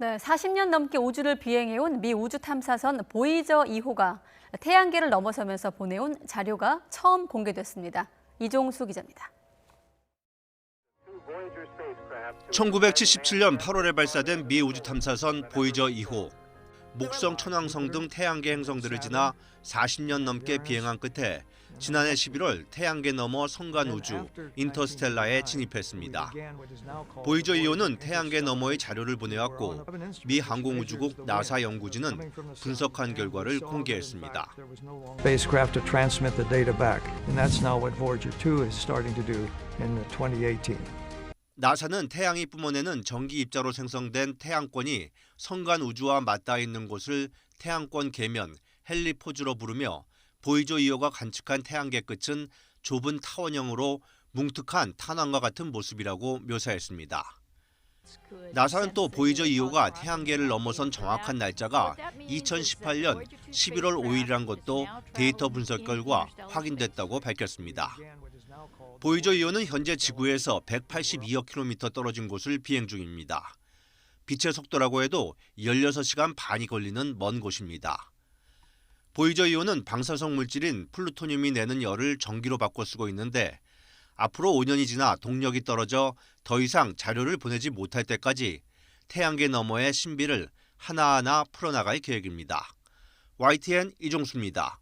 네, 40년 넘게 우주를 비행해온 미 우주 탐사선 보이저 2호가 태양계를 넘어서면서 보내온 자료가 처음 공개됐습니다. 이종수 기자입니다. 1977년 8월에 발사된 미 우주 탐사선 보이저 2호. 목성, 천왕성 등 태양계 행성들을 지나 40년 넘게 비행한 끝에 지난해 11월 태양계 너머 성간 우주 인터스텔라에 진입했습니다. 보이저 2호는 태양계 너머의 자료를 보내왔고 미 항공우주국 나사 연구진은 분석한 결과를 공개했습니다. spacecraft to transmit the data back. And that's now what Voyager 2 is starting to do in 2018. 나사는 태양이 뿜어내는 전기 입자로 생성된 태양권이 성간 우주와 맞닿아 있는 곳을 태양권 계면 헬리포즈로 부르며 보이저 2호가 관측한 태양계 끝은 좁은 타원형으로 뭉툭한 탄환과 같은 모습이라고 묘사했습니다. 나사는 또 보이저 2호가 태양계를 넘어선 정확한 날짜가 2018년 11월 5일이란 것도 데이터 분석 결과 확인됐다고 밝혔습니다. 보이저 2호는 현재 지구에서 182억 킬로미터 떨어진 곳을 비행 중입니다. 빛의 속도라고 해도 16시간 반이 걸리는 먼 곳입니다. 보이저 2호는 방사성 물질인 플루토늄이 내는 열을 전기로 바꿔 쓰고 있는데 앞으로 5년이 지나 동력이 떨어져 더 이상 자료를 보내지 못할 때까지 태양계 너머의 신비를 하나하나 풀어나갈 계획입니다. YTN 이종수입니다.